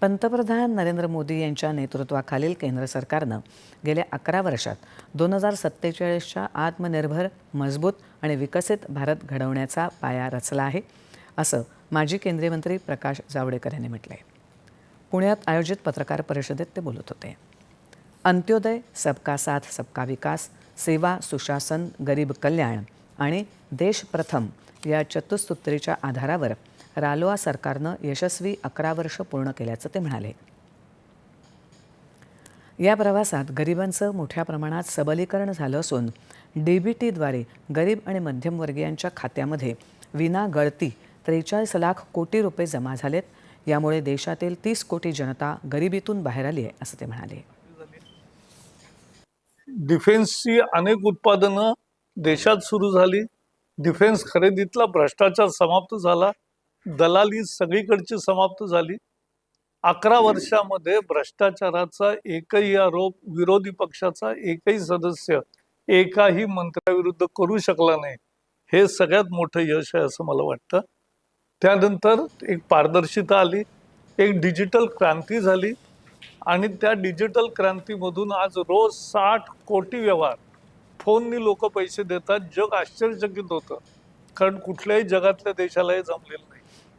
पंतप्रधान नरेंद्र मोदी यांच्या नेतृत्वाखालील केंद्र सरकारनं गेल्या अकरा वर्षात दोन हजार सत्तेचाळीसच्या आत्मनिर्भर मजबूत आणि विकसित भारत घडवण्याचा पाया रचला आहे असं माजी केंद्रीय मंत्री प्रकाश जावडेकर यांनी म्हटलं आहे पुण्यात आयोजित पत्रकार परिषदेत ते बोलत होते. अंत्योदय सबका साथ सबका विकास सेवा सुशासन गरीब कल्याण आणि देश प्रथम या चतुसूत्रीच्या आधारावर रालोआ सरकारनं यशस्वी अकरा वर्ष पूर्ण केल्याचं ते म्हणाले. या प्रवासात गरिबांचं मोठ्या प्रमाणात सबलीकरण झालं असून डीबीटीद्वारे गरीब आणि मध्यमवर्गीयांच्या खात्यामध्ये विना गळती त्रेचाळीस लाख कोटी रुपये जमा झालेत. यामुळे देशातील तीस कोटी जनता गरिबीतून बाहेर आली आहे असं ते म्हणाले. डिफेन्सची अनेक उत्पादनं देशात सुरू झाली. डिफेन्स खरेदीतला भ्रष्टाचार समाप्त झाला. दलाली सगळीकडची समाप्त झाली. अकरा वर्षामध्ये भ्रष्टाचाराचा एकही आरोप विरोधी पक्षाचा एकही सदस्य एकाही मंत्र्याविरुद्ध करू शकला नाही हे सगळ्यात मोठं यश आहे असं मला वाटतं. त्यानंतर एक पारदर्शिता आली एक डिजिटल क्रांती झाली आणि त्या डिजिटल क्रांतीमधून आज रोज साठ कोटी व्यवहार. फोननी लोक पैसे देतात जग आश्चर्यचकित होतं. कारण कुठल्याही जगातल्या देशाला हे जमलेलं नाही.